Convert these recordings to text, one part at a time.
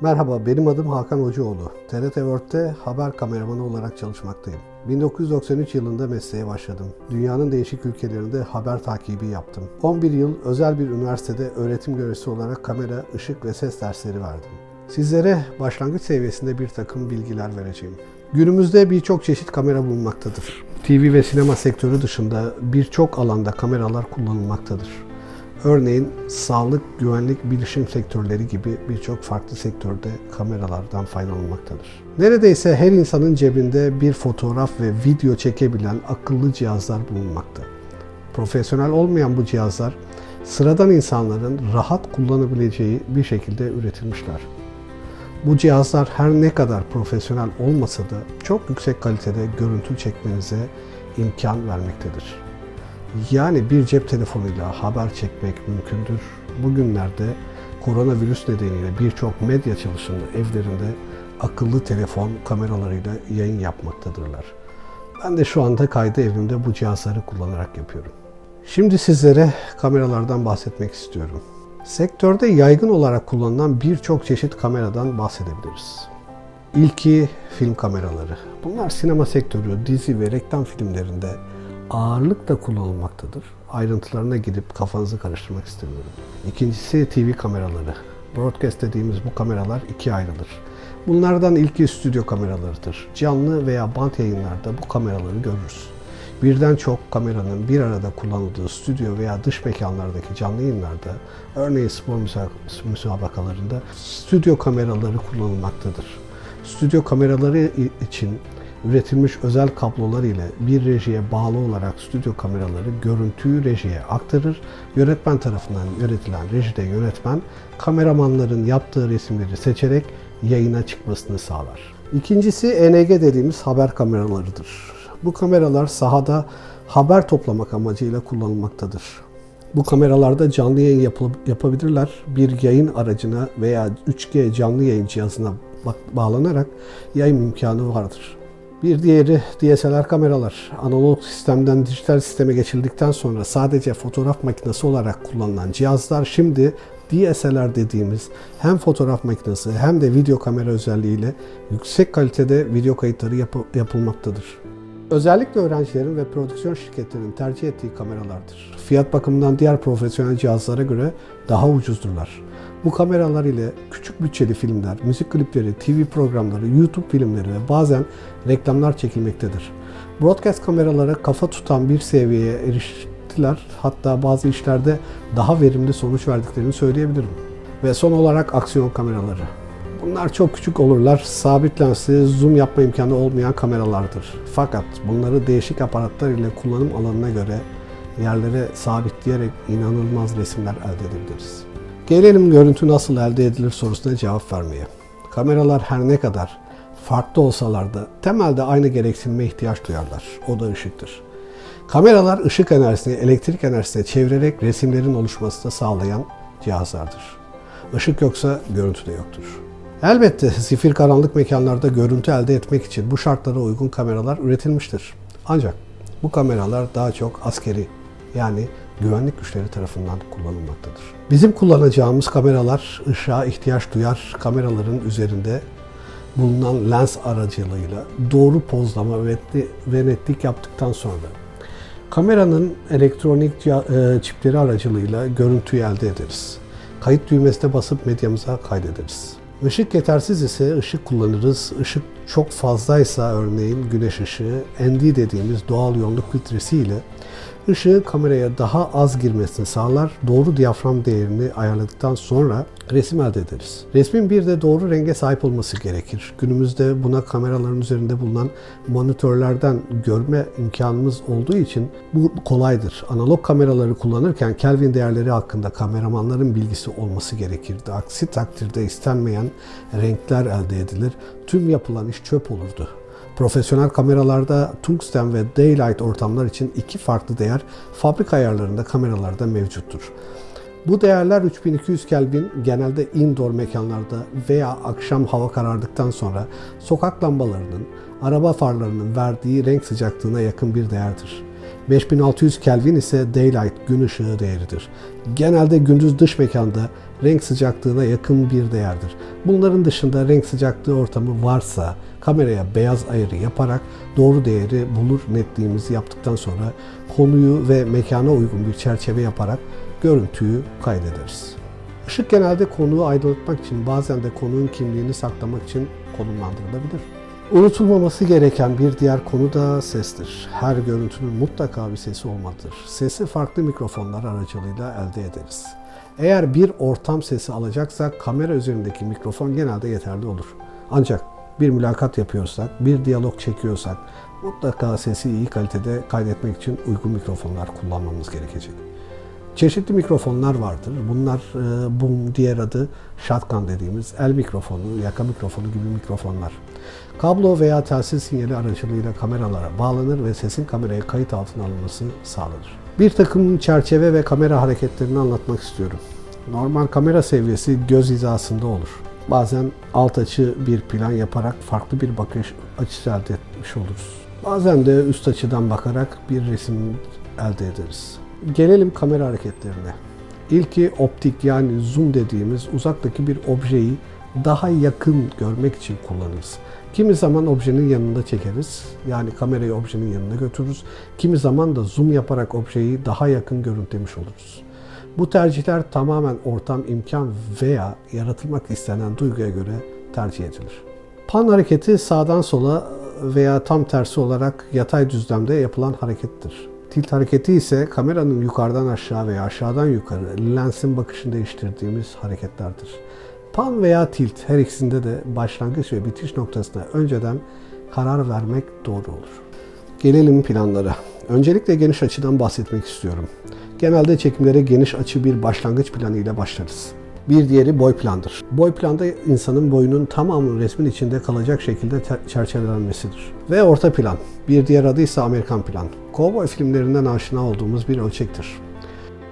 Merhaba, benim adım Hakan Hocaoğlu. TRT World'te haber kameramanı olarak çalışmaktayım. 1993 yılında mesleğe başladım. Dünyanın değişik ülkelerinde haber takibi yaptım. 11 yıl özel bir üniversitede öğretim görevlisi olarak kamera, ışık ve ses dersleri verdim. Sizlere başlangıç seviyesinde bir takım bilgiler vereceğim. Günümüzde birçok çeşit kamera bulunmaktadır. TV ve sinema sektörü dışında birçok alanda kameralar kullanılmaktadır. Örneğin sağlık, güvenlik, bilişim sektörleri gibi birçok farklı sektörde kameralardan faydalanılmaktadır. Neredeyse her insanın cebinde bir fotoğraf ve video çekebilen akıllı cihazlar bulunmakta. Profesyonel olmayan bu cihazlar sıradan insanların rahat kullanabileceği bir şekilde üretilmişler. Bu cihazlar her ne kadar profesyonel olmasa da çok yüksek kalitede görüntü çekmenize imkan vermektedir. Yani bir cep telefonuyla haber çekmek mümkündür. Bugünlerde koronavirüs nedeniyle birçok medya çalışanı evlerinde akıllı telefon kameralarıyla yayın yapmaktadırlar. Ben de şu anda kaydı evimde bu cihazları kullanarak yapıyorum. Şimdi sizlere kameralardan bahsetmek istiyorum. Sektörde yaygın olarak kullanılan birçok çeşit kameradan bahsedebiliriz. İlki film kameraları. Bunlar sinema sektörü, dizi ve reklam filmlerinde ağırlıkla kullanılmaktadır. Ayrıntılarına gidip kafanızı karıştırmak istemiyorum. İkincisi TV kameraları. Broadcast dediğimiz bu kameralar ikiye ayrılır. Bunlardan ilki stüdyo kameralarıdır. Canlı veya bant yayınlarda bu kameraları görürüz. Birden çok kameranın bir arada kullanıldığı stüdyo veya dış mekanlardaki canlı yayınlarda, örneğin spor müsa- müsabakalarında stüdyo kameraları kullanılmaktadır. Stüdyo kameraları için üretilmiş özel kablolar ile bir rejiye bağlı olarak stüdyo kameraları görüntüyü rejiye aktarır. Yönetmen tarafından yönetilen rejide yönetmen kameramanların yaptığı resimleri seçerek yayına çıkmasını sağlar. İkincisi ENG dediğimiz haber kameralarıdır. Bu kameralar sahada haber toplamak amacıyla kullanılmaktadır. Bu kameralarda canlı yayın yapılıp, yapabilirler. Bir yayın aracına veya 3G canlı yayın cihazına bağlanarak yayın imkanı vardır. Bir diğeri DSLR kameralar. Analog sistemden dijital sisteme geçildikten sonra sadece fotoğraf makinesi olarak kullanılan cihazlar şimdi DSLR dediğimiz hem fotoğraf makinesi hem de video kamera özelliğiyle yüksek kalitede video kayıtları yapı- yapılmaktadır. Özellikle öğrencilerin ve prodüksiyon şirketlerinin tercih ettiği kameralardır. Fiyat bakımından diğer profesyonel cihazlara göre daha ucuzdurlar. Bu kameralar ile küçük bütçeli filmler, müzik klipleri, TV programları, YouTube filmleri ve bazen reklamlar çekilmektedir. Broadcast kameralara kafa tutan bir seviyeye eriştiler. Hatta bazı işlerde daha verimli sonuç verdiklerini söyleyebilirim. Ve son olarak aksiyon kameraları. Bunlar çok küçük olurlar. Sabit lensli, zoom yapma imkanı olmayan kameralardır. Fakat bunları değişik aparatlar ile kullanım alanına göre yerlere sabitleyerek inanılmaz resimler elde edebiliriz. Gelelim görüntü nasıl elde edilir sorusuna cevap vermeye. Kameralar her ne kadar farklı olsalar da temelde aynı gereksinime ihtiyaç duyarlar. O da ışıktır. Kameralar ışık enerjisini elektrik enerjisine çevirerek resimlerin oluşmasını sağlayan cihazlardır. Işık yoksa görüntü de yoktur. Elbette zifir karanlık mekanlarda görüntü elde etmek için bu şartlara uygun kameralar üretilmiştir. Ancak bu kameralar daha çok askeri yani güvenlik güçleri tarafından kullanılmaktadır. Bizim kullanacağımız kameralar ışığa ihtiyaç duyar kameraların üzerinde bulunan lens aracılığıyla doğru pozlama ve netli- ve netlik yaptıktan sonra kameranın elektronik e, çipleri aracılığıyla görüntüyü elde ederiz. Kayıt düğmesine basıp medyamıza kaydederiz. Işık yetersiz ise ışık kullanırız. Işık çok fazlaysa örneğin güneş ışığı ND dediğimiz doğal yoğunluk filtresi ile ışığı kameraya daha az girmesini sağlar. Doğru diyafram değerini ayarladıktan sonra resim elde ederiz. Resmin bir de doğru renge sahip olması gerekir. Günümüzde buna kameraların üzerinde bulunan monitörlerden görme imkanımız olduğu için bu kolaydır. Analog kameraları kullanırken Kelvin değerleri hakkında kameramanların bilgisi olması gerekirdi. Aksi takdirde istenmeyen renkler elde edilir. Tüm yapılan iş çöp olurdu. Profesyonel kameralarda tungsten ve daylight ortamlar için iki farklı değer fabrika ayarlarında kameralarda mevcuttur. Bu değerler 3200 Kelvin genelde indoor mekanlarda veya akşam hava karardıktan sonra sokak lambalarının, araba farlarının verdiği renk sıcaklığına yakın bir değerdir. 5600 Kelvin ise daylight gün ışığı değeridir. Genelde gündüz dış mekanda renk sıcaklığına yakın bir değerdir. Bunların dışında renk sıcaklığı ortamı varsa kameraya beyaz ayarı yaparak doğru değeri bulur netliğimizi yaptıktan sonra konuyu ve mekana uygun bir çerçeve yaparak görüntüyü kaydederiz. Işık genelde konuğu aydınlatmak için bazen de konuğun kimliğini saklamak için konumlandırılabilir. Unutulmaması gereken bir diğer konu da sestir. Her görüntünün mutlaka bir sesi olmalıdır. Sesi farklı mikrofonlar aracılığıyla elde ederiz. Eğer bir ortam sesi alacaksak kamera üzerindeki mikrofon genelde yeterli olur. Ancak bir mülakat yapıyorsak, bir diyalog çekiyorsak mutlaka sesi iyi kalitede kaydetmek için uygun mikrofonlar kullanmamız gerekecek. Çeşitli mikrofonlar vardır. Bunlar e, bu diğer adı shotgun dediğimiz el mikrofonu, yaka mikrofonu gibi mikrofonlar. Kablo veya telsiz sinyali aracılığıyla kameralara bağlanır ve sesin kameraya kayıt altına alınması sağlanır. Bir takım çerçeve ve kamera hareketlerini anlatmak istiyorum. Normal kamera seviyesi göz hizasında olur. Bazen alt açı bir plan yaparak farklı bir bakış açısı elde etmiş oluruz. Bazen de üst açıdan bakarak bir resim elde ederiz. Gelelim kamera hareketlerine. İlki optik yani zoom dediğimiz uzaktaki bir objeyi daha yakın görmek için kullanırız. Kimi zaman objenin yanında çekeriz. Yani kamerayı objenin yanına götürürüz. Kimi zaman da zoom yaparak objeyi daha yakın görüntülemiş oluruz. Bu tercihler tamamen ortam, imkan veya yaratılmak istenen duyguya göre tercih edilir. Pan hareketi sağdan sola veya tam tersi olarak yatay düzlemde yapılan harekettir. Tilt hareketi ise kameranın yukarıdan aşağı veya aşağıdan yukarı lensin bakışını değiştirdiğimiz hareketlerdir. Pan veya tilt her ikisinde de başlangıç ve bitiş noktasına önceden karar vermek doğru olur. Gelelim planlara. Öncelikle geniş açıdan bahsetmek istiyorum. Genelde çekimlere geniş açı bir başlangıç planı ile başlarız. Bir diğeri boy plandır. Boy planda insanın boyunun tamamının resmin içinde kalacak şekilde çerçevelenmesidir. Ve orta plan. Bir diğer adı ise Amerikan plan. Kovboy filmlerinden aşina olduğumuz bir ölçektir.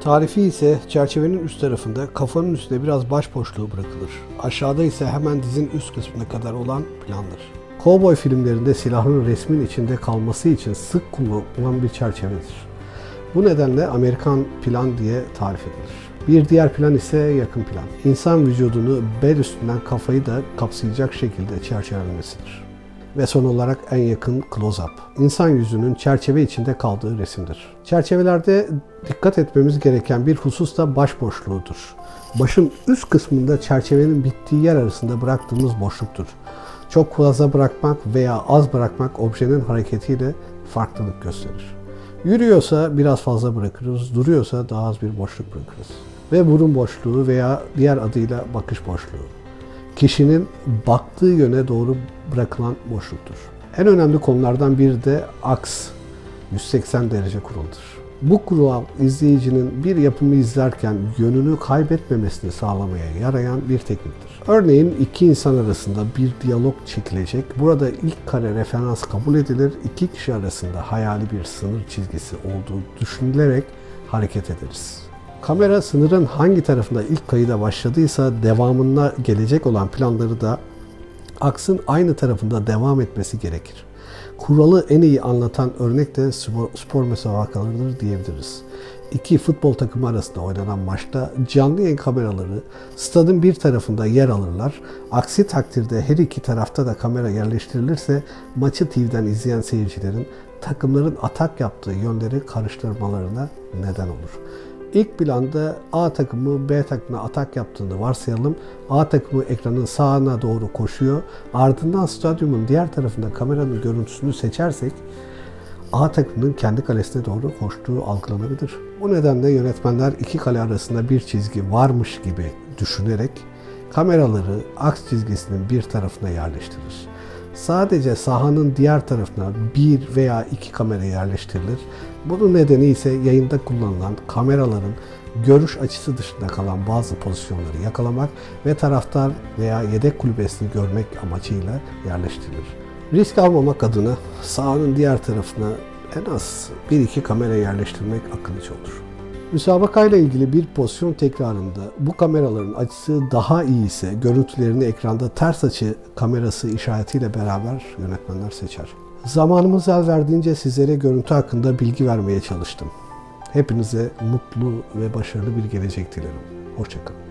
Tarifi ise çerçevenin üst tarafında kafanın üstünde biraz baş boşluğu bırakılır. Aşağıda ise hemen dizin üst kısmına kadar olan plandır. Kovboy filmlerinde silahın resmin içinde kalması için sık kullanılan bir çerçevedir. Bu nedenle Amerikan plan diye tarif edilir. Bir diğer plan ise yakın plan. İnsan vücudunu bel üstünden kafayı da kapsayacak şekilde çerçevelenmesidir. Ve son olarak en yakın close-up. İnsan yüzünün çerçeve içinde kaldığı resimdir. Çerçevelerde dikkat etmemiz gereken bir husus da baş boşluğudur. Başın üst kısmında çerçevenin bittiği yer arasında bıraktığımız boşluktur. Çok fazla bırakmak veya az bırakmak objenin hareketiyle farklılık gösterir. Yürüyorsa biraz fazla bırakırız, duruyorsa daha az bir boşluk bırakırız. Ve burun boşluğu veya diğer adıyla bakış boşluğu. Kişinin baktığı yöne doğru bırakılan boşluktur. En önemli konulardan biri de aks, 180 derece kuralıdır. Bu kural izleyicinin bir yapımı izlerken yönünü kaybetmemesini sağlamaya yarayan bir tekniktir. Örneğin iki insan arasında bir diyalog çekilecek. Burada ilk kare referans kabul edilir. İki kişi arasında hayali bir sınır çizgisi olduğu düşünülerek hareket ederiz. Kamera sınırın hangi tarafında ilk kayıda başladıysa devamına gelecek olan planları da aksın aynı tarafında devam etmesi gerekir. Kuralı en iyi anlatan örnek de spor, spor müsabakalarıdır diyebiliriz. İki futbol takımı arasında oynanan maçta canlı yayın kameraları stadın bir tarafında yer alırlar. Aksi takdirde her iki tarafta da kamera yerleştirilirse maçı TV'den izleyen seyircilerin takımların atak yaptığı yönleri karıştırmalarına neden olur. İlk planda A takımı B takımına atak yaptığını varsayalım. A takımı ekranın sağına doğru koşuyor. Ardından stadyumun diğer tarafında kameranın görüntüsünü seçersek A takımının kendi kalesine doğru koştuğu algılanabilir. Bu nedenle yönetmenler iki kale arasında bir çizgi varmış gibi düşünerek kameraları aks çizgisinin bir tarafına yerleştirir. Sadece sahanın diğer tarafına bir veya iki kamera yerleştirilir. Bunun nedeni ise yayında kullanılan kameraların görüş açısı dışında kalan bazı pozisyonları yakalamak ve taraftar veya yedek kulübesini görmek amacıyla yerleştirilir. Risk almamak adına sahanın diğer tarafına en az 1-2 kamera yerleştirmek akıllıca olur. Müsabakayla ilgili bir pozisyon tekrarında bu kameraların açısı daha iyi ise görüntülerini ekranda ters açı kamerası işaretiyle beraber yönetmenler seçer. Zamanımız el verdiğince sizlere görüntü hakkında bilgi vermeye çalıştım. Hepinize mutlu ve başarılı bir gelecek dilerim. Hoşçakalın.